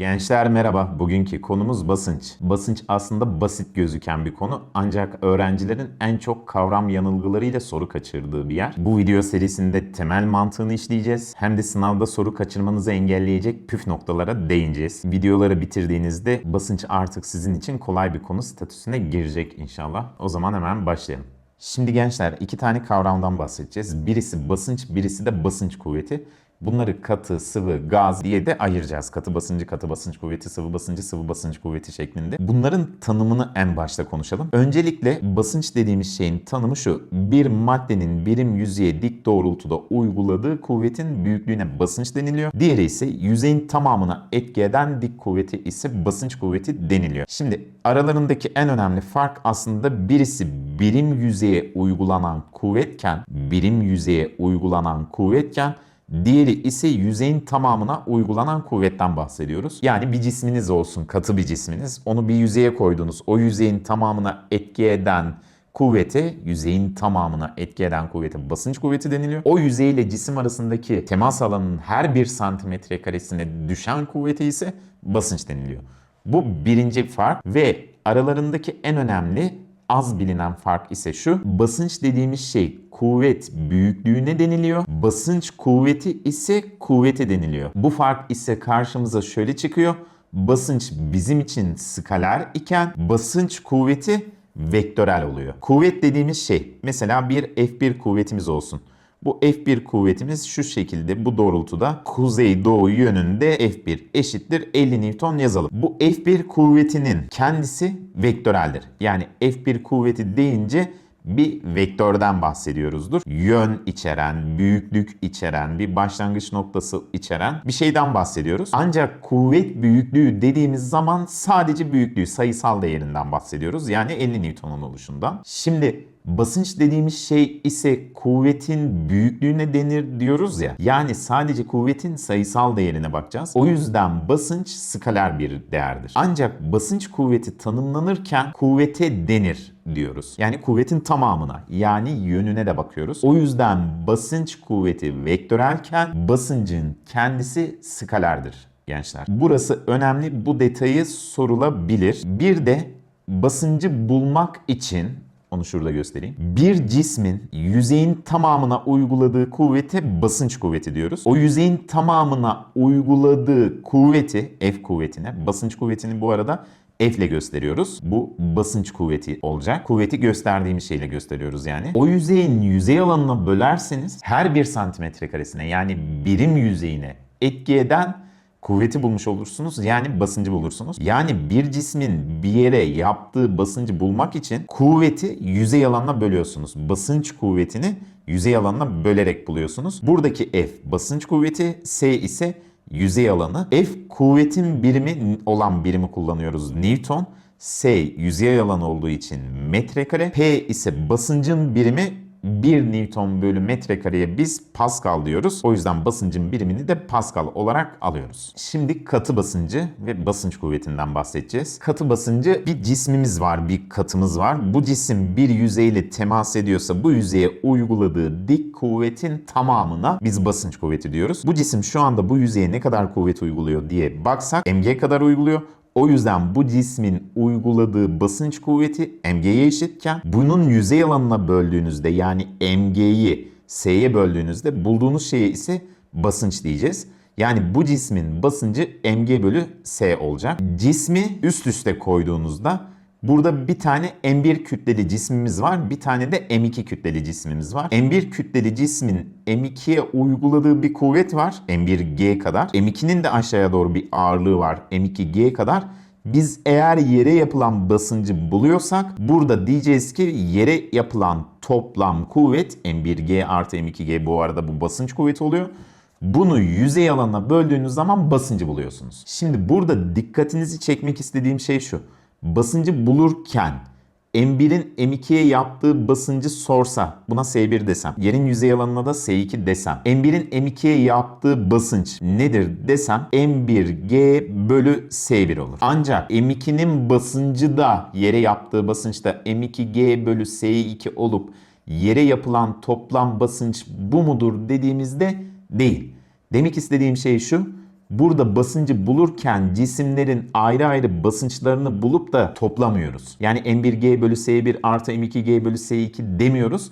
Gençler merhaba. Bugünkü konumuz basınç. Basınç aslında basit gözüken bir konu ancak öğrencilerin en çok kavram yanılgılarıyla soru kaçırdığı bir yer. Bu video serisinde temel mantığını işleyeceğiz. Hem de sınavda soru kaçırmanızı engelleyecek püf noktalara değineceğiz. Videoları bitirdiğinizde basınç artık sizin için kolay bir konu statüsüne girecek inşallah. O zaman hemen başlayalım. Şimdi gençler iki tane kavramdan bahsedeceğiz. Birisi basınç, birisi de basınç kuvveti. Bunları katı, sıvı, gaz diye de ayıracağız. Katı basıncı, katı basınç kuvveti, sıvı basıncı, sıvı basınç kuvveti şeklinde. Bunların tanımını en başta konuşalım. Öncelikle basınç dediğimiz şeyin tanımı şu. Bir maddenin birim yüzeye dik doğrultuda uyguladığı kuvvetin büyüklüğüne basınç deniliyor. Diğeri ise yüzeyin tamamına etki eden dik kuvveti ise basınç kuvveti deniliyor. Şimdi aralarındaki en önemli fark aslında birisi birim yüzeye uygulanan kuvvetken, birim yüzeye uygulanan kuvvetken Diğeri ise yüzeyin tamamına uygulanan kuvvetten bahsediyoruz. Yani bir cisminiz olsun, katı bir cisminiz. Onu bir yüzeye koydunuz. O yüzeyin tamamına etki eden kuvvete, yüzeyin tamamına etki eden kuvvete basınç kuvveti deniliyor. O yüzey ile cisim arasındaki temas alanının her bir santimetre karesine düşen kuvvete ise basınç deniliyor. Bu birinci fark ve aralarındaki en önemli az bilinen fark ise şu. Basınç dediğimiz şey kuvvet büyüklüğüne deniliyor. Basınç kuvveti ise kuvvete deniliyor. Bu fark ise karşımıza şöyle çıkıyor. Basınç bizim için skaler iken basınç kuvveti vektörel oluyor. Kuvvet dediğimiz şey mesela bir F1 kuvvetimiz olsun. Bu F1 kuvvetimiz şu şekilde bu doğrultuda kuzey doğu yönünde F1 eşittir 50 Newton yazalım. Bu F1 kuvvetinin kendisi vektöreldir. Yani F1 kuvveti deyince bir vektörden bahsediyoruzdur. Yön içeren, büyüklük içeren, bir başlangıç noktası içeren bir şeyden bahsediyoruz. Ancak kuvvet büyüklüğü dediğimiz zaman sadece büyüklüğü, sayısal değerinden bahsediyoruz. Yani 50 Newton'un oluşundan. Şimdi Basınç dediğimiz şey ise kuvvetin büyüklüğüne denir diyoruz ya. Yani sadece kuvvetin sayısal değerine bakacağız. O yüzden basınç skaler bir değerdir. Ancak basınç kuvveti tanımlanırken kuvvete denir diyoruz. Yani kuvvetin tamamına yani yönüne de bakıyoruz. O yüzden basınç kuvveti vektörelken basıncın kendisi skalerdir gençler. Burası önemli. Bu detayı sorulabilir. Bir de basıncı bulmak için onu şurada göstereyim. Bir cismin yüzeyin tamamına uyguladığı kuvvete basınç kuvveti diyoruz. O yüzeyin tamamına uyguladığı kuvveti F kuvvetine, basınç kuvvetini bu arada F ile gösteriyoruz. Bu basınç kuvveti olacak. Kuvveti gösterdiğimiz şeyle gösteriyoruz yani. O yüzeyin yüzey alanına bölerseniz her bir santimetre karesine yani birim yüzeyine etki eden kuvveti bulmuş olursunuz. Yani basıncı bulursunuz. Yani bir cismin bir yere yaptığı basıncı bulmak için kuvveti yüzey alanına bölüyorsunuz. Basınç kuvvetini yüzey alanına bölerek buluyorsunuz. Buradaki F basınç kuvveti, S ise yüzey alanı. F kuvvetin birimi olan birimi kullanıyoruz. Newton. S yüzey alanı olduğu için metrekare. P ise basıncın birimi 1 Newton bölü metrekareye biz Pascal diyoruz. O yüzden basıncın birimini de Pascal olarak alıyoruz. Şimdi katı basıncı ve basınç kuvvetinden bahsedeceğiz. Katı basıncı bir cismimiz var, bir katımız var. Bu cisim bir yüzeyle temas ediyorsa bu yüzeye uyguladığı dik kuvvetin tamamına biz basınç kuvveti diyoruz. Bu cisim şu anda bu yüzeye ne kadar kuvvet uyguluyor diye baksak mg kadar uyguluyor. O yüzden bu cismin uyguladığı basınç kuvveti mg'ye eşitken bunun yüzey alanına böldüğünüzde yani mg'yi s'ye böldüğünüzde bulduğunuz şeye ise basınç diyeceğiz. Yani bu cismin basıncı mg bölü s olacak. Cismi üst üste koyduğunuzda Burada bir tane M1 kütleli cismimiz var. Bir tane de M2 kütleli cismimiz var. M1 kütleli cismin M2'ye uyguladığı bir kuvvet var. M1G kadar. M2'nin de aşağıya doğru bir ağırlığı var. M2G kadar. Biz eğer yere yapılan basıncı buluyorsak burada diyeceğiz ki yere yapılan toplam kuvvet M1G artı M2G bu arada bu basınç kuvveti oluyor. Bunu yüzey alanına böldüğünüz zaman basıncı buluyorsunuz. Şimdi burada dikkatinizi çekmek istediğim şey şu basıncı bulurken M1'in M2'ye yaptığı basıncı sorsa buna S1 desem yerin yüzey alanına da S2 desem M1'in M2'ye yaptığı basınç nedir desem M1G bölü S1 olur. Ancak M2'nin basıncı da yere yaptığı basınç da M2G bölü S2 olup yere yapılan toplam basınç bu mudur dediğimizde değil. Demek istediğim şey şu Burada basıncı bulurken cisimlerin ayrı ayrı basınçlarını bulup da toplamıyoruz. Yani M1G bölü S1 artı M2G bölü S2 demiyoruz.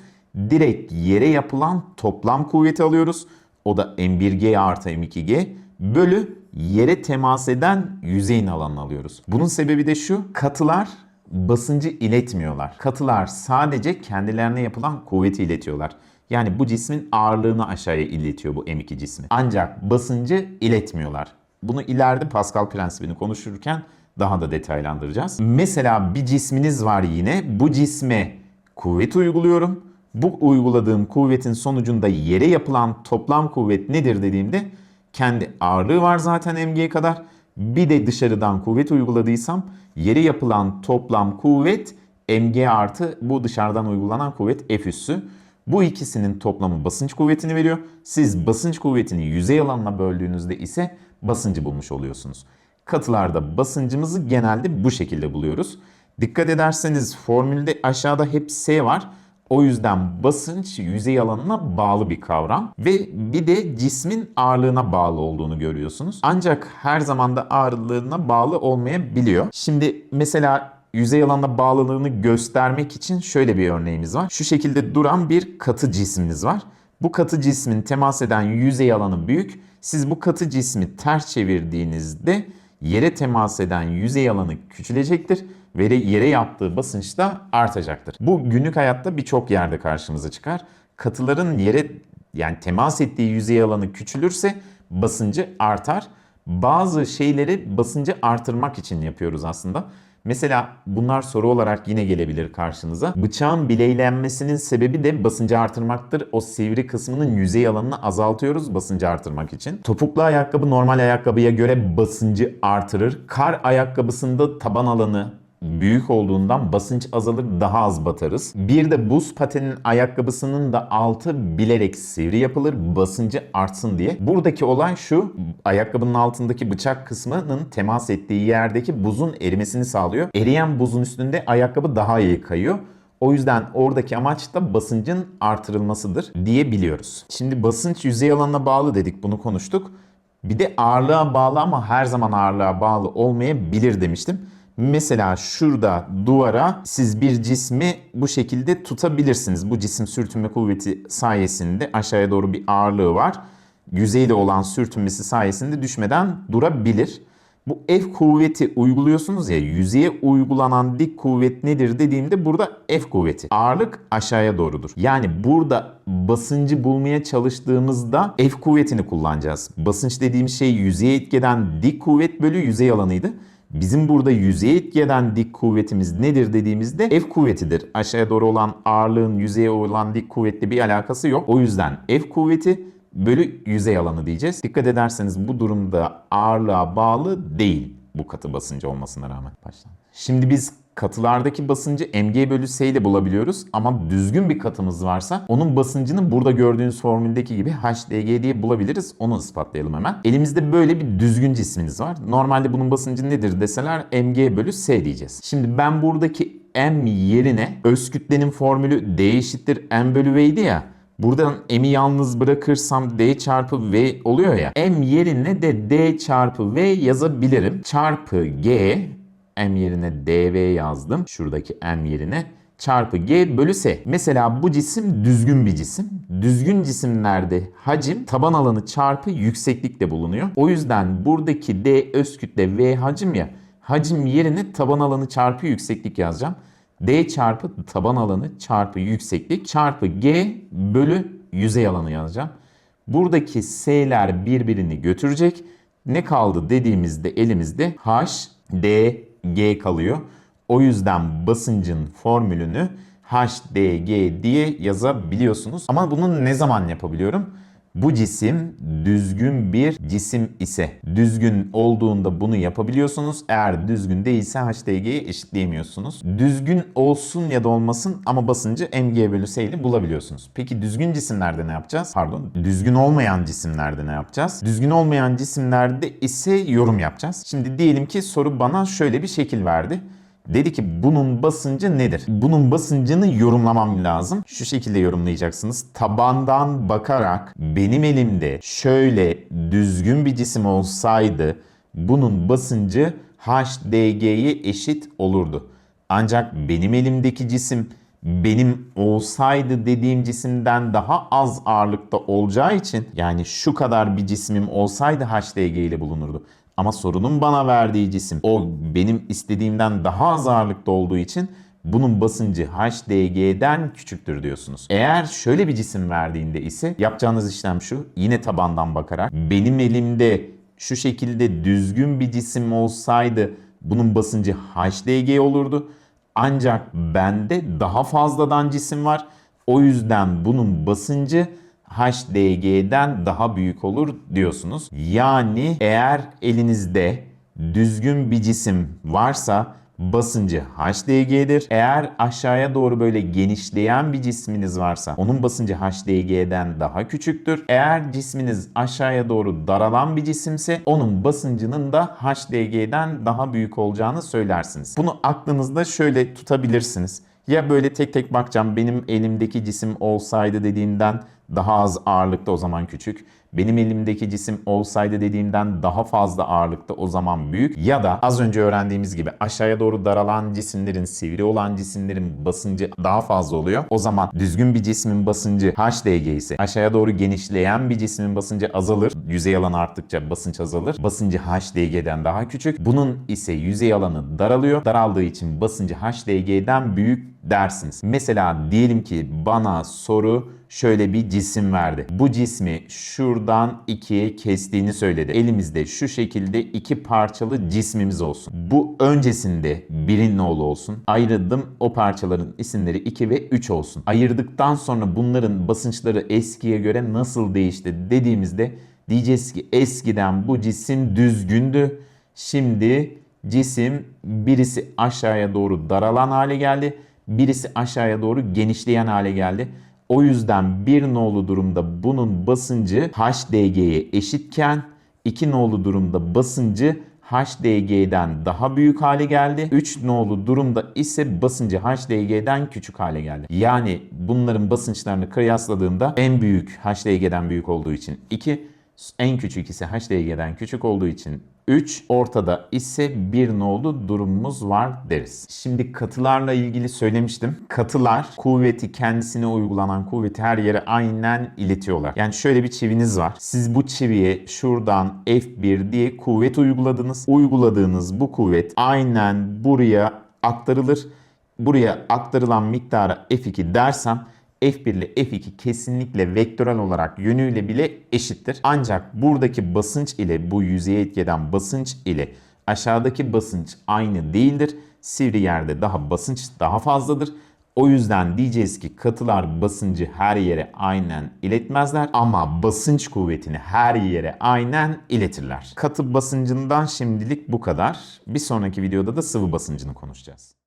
Direkt yere yapılan toplam kuvveti alıyoruz. O da M1G artı M2G bölü yere temas eden yüzeyin alanını alıyoruz. Bunun sebebi de şu. Katılar basıncı iletmiyorlar. Katılar sadece kendilerine yapılan kuvveti iletiyorlar. Yani bu cismin ağırlığını aşağıya iletiyor bu M2 cismi. Ancak basıncı iletmiyorlar. Bunu ileride Pascal prensibini konuşurken daha da detaylandıracağız. Mesela bir cisminiz var yine. Bu cisme kuvvet uyguluyorum. Bu uyguladığım kuvvetin sonucunda yere yapılan toplam kuvvet nedir dediğimde kendi ağırlığı var zaten mg kadar. Bir de dışarıdan kuvvet uyguladıysam yere yapılan toplam kuvvet mg artı bu dışarıdan uygulanan kuvvet F üssü. Bu ikisinin toplamı basınç kuvvetini veriyor. Siz basınç kuvvetini yüzey alanına böldüğünüzde ise basıncı bulmuş oluyorsunuz. Katılarda basıncımızı genelde bu şekilde buluyoruz. Dikkat ederseniz formülde aşağıda hep S var. O yüzden basınç yüzey alanına bağlı bir kavram ve bir de cismin ağırlığına bağlı olduğunu görüyorsunuz. Ancak her zaman da ağırlığına bağlı olmayabiliyor. Şimdi mesela yüzey alanına bağlılığını göstermek için şöyle bir örneğimiz var. Şu şekilde duran bir katı cisminiz var. Bu katı cismin temas eden yüzey alanı büyük. Siz bu katı cismi ters çevirdiğinizde yere temas eden yüzey alanı küçülecektir ve yere yaptığı basınç da artacaktır. Bu günlük hayatta birçok yerde karşımıza çıkar. Katıların yere yani temas ettiği yüzey alanı küçülürse basıncı artar. Bazı şeyleri basıncı artırmak için yapıyoruz aslında. Mesela bunlar soru olarak yine gelebilir karşınıza. Bıçağın bileylenmesinin sebebi de basıncı artırmaktır. O sivri kısmının yüzey alanını azaltıyoruz basıncı artırmak için. Topuklu ayakkabı normal ayakkabıya göre basıncı artırır. Kar ayakkabısında taban alanı büyük olduğundan basınç azalır daha az batarız. Bir de buz patenin ayakkabısının da altı bilerek sivri yapılır basıncı artsın diye. Buradaki olay şu ayakkabının altındaki bıçak kısmının temas ettiği yerdeki buzun erimesini sağlıyor. Eriyen buzun üstünde ayakkabı daha iyi kayıyor. O yüzden oradaki amaç da basıncın artırılmasıdır diyebiliyoruz. Şimdi basınç yüzey alanına bağlı dedik bunu konuştuk. Bir de ağırlığa bağlı ama her zaman ağırlığa bağlı olmayabilir demiştim. Mesela şurada duvara siz bir cismi bu şekilde tutabilirsiniz. Bu cisim sürtünme kuvveti sayesinde aşağıya doğru bir ağırlığı var. Yüzeyde olan sürtünmesi sayesinde düşmeden durabilir. Bu F kuvveti uyguluyorsunuz ya yüzeye uygulanan dik kuvvet nedir dediğimde burada F kuvveti. Ağırlık aşağıya doğrudur. Yani burada basıncı bulmaya çalıştığımızda F kuvvetini kullanacağız. Basınç dediğim şey yüzeye etkeden dik kuvvet bölü yüzey alanıydı. Bizim burada yüzeye etkeden dik kuvvetimiz nedir dediğimizde F kuvvetidir. Aşağıya doğru olan ağırlığın yüzeye olan dik kuvvetle bir alakası yok. O yüzden F kuvveti bölü yüzey alanı diyeceğiz. Dikkat ederseniz bu durumda ağırlığa bağlı değil bu katı basıncı olmasına rağmen. Baştan. Şimdi biz katılardaki basıncı mg bölü s ile bulabiliyoruz ama düzgün bir katımız varsa onun basıncını burada gördüğünüz formüldeki gibi hdg diye bulabiliriz. Onu ispatlayalım hemen. Elimizde böyle bir düzgün cisminiz var. Normalde bunun basıncı nedir deseler mg bölü s diyeceğiz. Şimdi ben buradaki m yerine öz kütlenin formülü d eşittir m bölü v'ydi ya. Buradan m'i yalnız bırakırsam d çarpı v oluyor ya. m yerine de d çarpı v yazabilirim. Çarpı g m yerine dv yazdım. Şuradaki m yerine çarpı g bölü s. Mesela bu cisim düzgün bir cisim. Düzgün cisimlerde hacim taban alanı çarpı yükseklikle bulunuyor. O yüzden buradaki d öz kütle v hacim ya hacim yerine taban alanı çarpı yükseklik yazacağım. d çarpı taban alanı çarpı yükseklik çarpı g bölü yüzey alanı yazacağım. Buradaki s'ler birbirini götürecek. Ne kaldı dediğimizde elimizde h, d, G kalıyor. O yüzden basıncın formülünü HDG diye yazabiliyorsunuz. Ama bunu ne zaman yapabiliyorum? Bu cisim düzgün bir cisim ise düzgün olduğunda bunu yapabiliyorsunuz. Eğer düzgün değilse HDG'yi eşitleyemiyorsunuz. Düzgün olsun ya da olmasın ama basıncı mg bölü s ile bulabiliyorsunuz. Peki düzgün cisimlerde ne yapacağız? Pardon. Düzgün olmayan cisimlerde ne yapacağız? Düzgün olmayan cisimlerde ise yorum yapacağız. Şimdi diyelim ki soru bana şöyle bir şekil verdi. Dedi ki bunun basıncı nedir? Bunun basıncını yorumlamam lazım. Şu şekilde yorumlayacaksınız. Tabandan bakarak benim elimde şöyle düzgün bir cisim olsaydı bunun basıncı HDG'ye eşit olurdu. Ancak benim elimdeki cisim benim olsaydı dediğim cisimden daha az ağırlıkta olacağı için yani şu kadar bir cismim olsaydı HDG ile bulunurdu. Ama sorunun bana verdiği cisim o benim istediğimden daha az ağırlıkta olduğu için bunun basıncı HDG'den küçüktür diyorsunuz. Eğer şöyle bir cisim verdiğinde ise yapacağınız işlem şu. Yine tabandan bakarak benim elimde şu şekilde düzgün bir cisim olsaydı bunun basıncı HDG olurdu. Ancak bende daha fazladan cisim var. O yüzden bunun basıncı HDG'den daha büyük olur diyorsunuz. Yani eğer elinizde düzgün bir cisim varsa basıncı HDG'dir. Eğer aşağıya doğru böyle genişleyen bir cisminiz varsa onun basıncı HDG'den daha küçüktür. Eğer cisminiz aşağıya doğru daralan bir cisimse onun basıncının da HDG'den daha büyük olacağını söylersiniz. Bunu aklınızda şöyle tutabilirsiniz. Ya böyle tek tek bakacağım benim elimdeki cisim olsaydı dediğimden daha az ağırlıkta o zaman küçük. Benim elimdeki cisim olsaydı dediğimden daha fazla ağırlıkta o zaman büyük. Ya da az önce öğrendiğimiz gibi aşağıya doğru daralan cisimlerin, sivri olan cisimlerin basıncı daha fazla oluyor. O zaman düzgün bir cismin basıncı HDG ise aşağıya doğru genişleyen bir cismin basıncı azalır. Yüzey alanı arttıkça basınç azalır. Basıncı HDG'den daha küçük. Bunun ise yüzey alanı daralıyor. Daraldığı için basıncı HDG'den büyük dersiniz. Mesela diyelim ki bana soru şöyle bir cisim verdi. Bu cismi şuradan ikiye kestiğini söyledi. Elimizde şu şekilde iki parçalı cismimiz olsun. Bu öncesinde birin oğlu olsun. Ayırdım o parçaların isimleri 2 ve 3 olsun. Ayırdıktan sonra bunların basınçları eskiye göre nasıl değişti dediğimizde diyeceğiz ki eskiden bu cisim düzgündü. Şimdi cisim birisi aşağıya doğru daralan hale geldi. Birisi aşağıya doğru genişleyen hale geldi. O yüzden bir nolu durumda bunun basıncı HDG'ye eşitken 2 nolu durumda basıncı HDG'den daha büyük hale geldi. 3 nolu durumda ise basıncı HDG'den küçük hale geldi. Yani bunların basınçlarını kıyasladığımda en büyük HDG'den büyük olduğu için 2, en küçük ise HDG'den küçük olduğu için 3, ortada ise 1 nolu durumumuz var deriz. Şimdi katılarla ilgili söylemiştim. Katılar kuvveti kendisine uygulanan kuvveti her yere aynen iletiyorlar. Yani şöyle bir çiviniz var. Siz bu çiviye şuradan F1 diye kuvvet uyguladınız. Uyguladığınız bu kuvvet aynen buraya aktarılır. Buraya aktarılan miktara F2 dersem F1 ile F2 kesinlikle vektörel olarak yönüyle bile eşittir. Ancak buradaki basınç ile bu yüzeye etkeden basınç ile aşağıdaki basınç aynı değildir. Sivri yerde daha basınç daha fazladır. O yüzden diyeceğiz ki katılar basıncı her yere aynen iletmezler ama basınç kuvvetini her yere aynen iletirler. Katı basıncından şimdilik bu kadar. Bir sonraki videoda da sıvı basıncını konuşacağız.